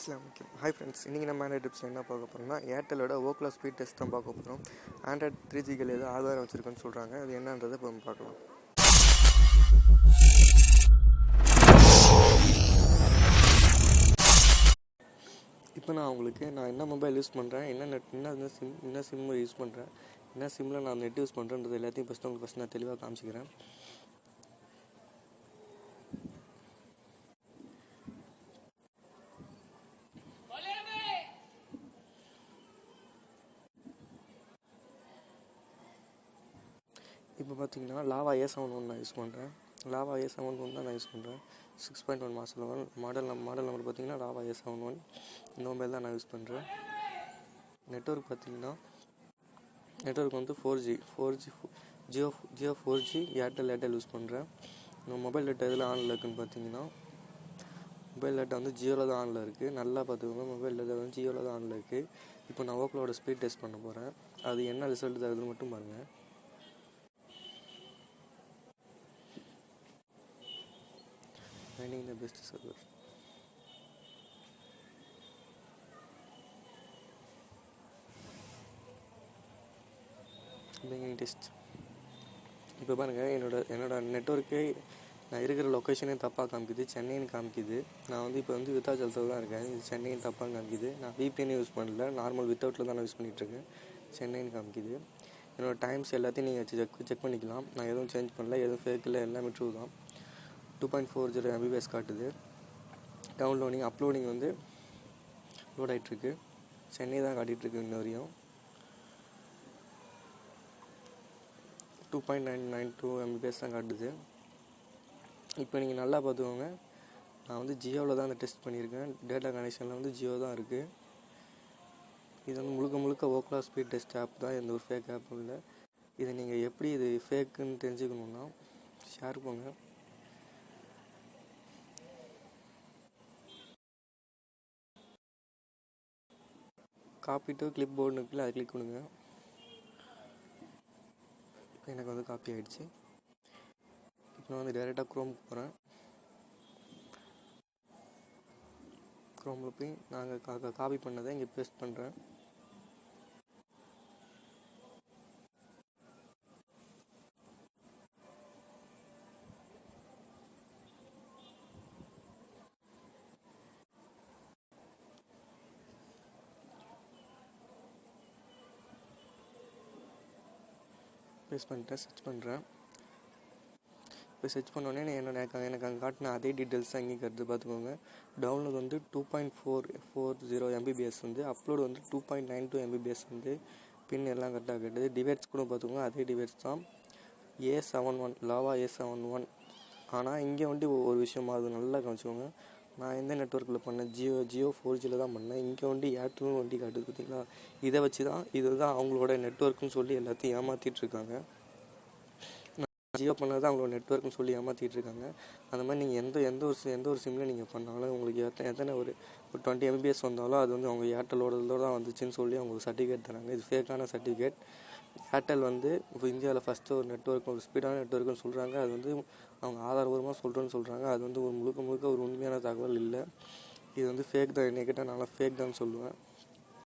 அஸ்லாம் வலைக்கம் hi friends இன்றைக்கி நம்ம ஆண்ட்ராய்ட் டிப்ஸில் என்ன பார்க்க போகிறோம்னா ஏர்டெலோட ஓக்லா ஸ்பீட் டெஸ்ட் தான் பார்க்க போகிறோம் ஆண்ட்ராய்ட் த்ரீ ஜிகள் ஏதோ ஆதாரம் வச்சுருக்குன்னு சொல்கிறாங்க அது என்னன்றதை இப்போ நம்ம பார்க்கலாம். இப்போ நான் உங்களுக்கு நான் என்ன மொபைல் யூஸ் பண்ணுறேன் என்ன நெட் என்ன சிம் என்ன சிம்மு யூஸ் பண்ணுறேன் என்ன சிம்மில் நான் நெட் யூஸ் பண்ணுறேன்றது எல்லாத்தையும் ஃபஸ்ட்டு உங்களுக்கு ஃபஸ்ட் நான் தெளிவாக காமிச்சிக்கிறேன். இப்போ பார்த்தீங்கன்னா லாவா ஏ செவன் ஒன் நான் யூஸ் பண்ணுறேன் லாவா ஏ செவன் ஒன் தான் நான் யூஸ் பண்ணுறேன் சிக்ஸ் பாயிண்ட் ஒன் மாதம் ஒன் மாடல் நம் மாடல் நம்பர் பார்த்தீங்கன்னா லாவா ஏ செவன் ஒன் இந்த மொபைல் தான் நான் யூஸ் பண்ணுறேன் நெட்ஒர்க் பார்த்தீங்கன்னா நெட்ஒர்க் வந்து four G four G Jio Jio four G Airtel Airtel use பண்ணுறேன் நம்ம மொபைல் டேட்டா எதில் ஆனில் இருக்குன்னு பார்த்தீங்கன்னா மொபைல் டேட்டா வந்து ஜியோவில் தான் ஆனில் இருக்குது நல்லா பார்த்துக்கோங்க மொபைல் டேட்டா வந்து ஜியோவில் தான் ஆனில் இருக்குது இப்போ நான் ஓப்பலோட ஸ்பீட் டெஸ்ட் பண்ண போகிறேன் அது என்ன ரிசல்ட் தருதுன்னு மட்டும் பாருங்கள் finding the best server. beginning இப்போ பாருங்கள் என்னோட என்னோட நெட்ஒர்க்கே நான் இருக்கிற லொக்கேஷனே தப்பாக காமிக்குது சென்னைன்னு காமிக்குது. நான் வந்து இப்போ வந்து வித்தாச்சலத்தில் தான் இருக்கேன். இது சென்னைன்னு தப்பாக காமிக்குது. நான் விபிஎன் யூஸ் பண்ணல. நார்மல் வித்தவுட்டில் தான் நான் யூஸ் பண்ணிகிட்ருக்கேன் சென்னைன்னு காமிக்குது. என்னோடய டைம்ஸ் எல்லாத்தையும் நீங்கள் செக் செக் பண்ணிக்கலாம். நான் எதுவும் சேஞ்ச் பண்ணல எதுவும் ஃபேக் இல்லை எல்லாமே ட்ரூ தான். Two point four zero Mbps காட்டுது. டவுன்லோடிங் அப்லோடிங் வந்து லோட் ஆகிட்டுருக்கு சென்னை தான் காட்டிகிட்ருக்கு இன்ன வரையும். Two point nine nine two Mbps தான் காட்டுது. இப்போ நீங்கள் நல்லா பார்த்துக்கோங்க. நான் வந்து ஜியோவில் தான் அந்த டெஸ்ட் பண்ணியிருக்கேன். டேட்டா கனெக்ஷனில் வந்து ஜியோ தான் இருக்குது இது வந்து முழுக்க முழுக்க ஓக்லா ஸ்பீட் டெஸ்ட் ஆப் தான். எந்த ஒரு ஃபேக் ஆப்பும் இல்லை. இதை நீங்கள் எப்படி இது ஃபேக்குன்னு தெரிஞ்சுக்கணுன்னா ஷேர் பண்ணுங்கள் காப்பி டு கிளிப் போர்டு இருக்குல்ல அதை கிளிக் பண்ணுங்க. இப்போ எனக்கு வந்து காப்பி ஆகிடுச்சு இப்போ நான் வந்து டேரெக்டாக குரோம் போகிறேன் குரோமில் போய் நாங்கள் கா காப்பி பண்ணதை இங்கே பேஸ்ட் பண்ணுறேன் பேஸ் பண்ணிட்டேன் சர்ச் பண்ணுறேன் இப்போ சர்ச் பண்ணோடனே என்னோட எனக்கு எனக்கு அங்கே காட்டின அதே டீட்டெயில்ஸ் தான் இங்கே கருத்து பார்த்துக்கோங்க. டவுன்லோட் வந்து two point four four zero Mbps வந்து அப்லோடு வந்து two point nine two Mbps வந்து பின் எல்லாம் கரெக்டாக கேட்டது. டிவைட்ஸ் கூட பார்த்துக்கோங்க அதே டிவைட்ஸ் தான். A seven one Lava A seven one ஆனால் இங்கே வந்து ஒரு விஷயம் அது நல்லா கவனிச்சுக்கோங்க. நான் எந்த நெட்ஒர்க்கில் பண்ணேன்? ஜியோ ஜியோ ஃபோர் ஜியில் தான் பண்ணேன். இங்கே வந்து ஏர்டெல்னு வண்டி காட்டுது பார்த்திங்களா? இதை வச்சு தான் இது தான் அவங்களோட நெட்ஒர்க்குன்னு சொல்லி எல்லாத்தையும் ஏமாற்றிட்டுருக்காங்க ஜியோ பண்ணது தான் அவங்களோட நெட்ஒர்க்னு சொல்லி ஏமாற்றிட்டு இருக்காங்க அந்த மாதிரி நீங்கள் எந்த எந்த ஒரு எந்த ஒரு சிம்மில் நீங்கள் பண்ணாலும் உங்களுக்கு எத்தனை எத்தனை ஒரு ஒரு டுவெண்ட்டி எம்பிஎஸ் வந்தாலும் அது வந்து அவங்க ஏர்டெலோட தான் வந்துச்சுன்னு சொல்லி அவங்களுக்கு சர்டிஃபிகேட் தராங்க. இது ஃபேக்கான சர்டிஃபிகேட் ஏர்டெல் வந்து இப்போ இந்தியாவில் ஃபஸ்ட்டு ஒரு நெட்ஒர்க் ஒரு ஸ்பீடான நெட்ஒர்க்குன்னு சொல்கிறாங்க அது வந்து அவங்க ஆதாரபூர்வமாக சொல்கிறேன்னு சொல்கிறாங்க அது வந்து ஒரு முழுக்க முழுக்க ஒரு உண்மையான தகவல் இல்லை. இது வந்து ஃபேக் தான். என்னை கேட்டால் நல்லா ஃபேக் தான் சொல்லுவேன்.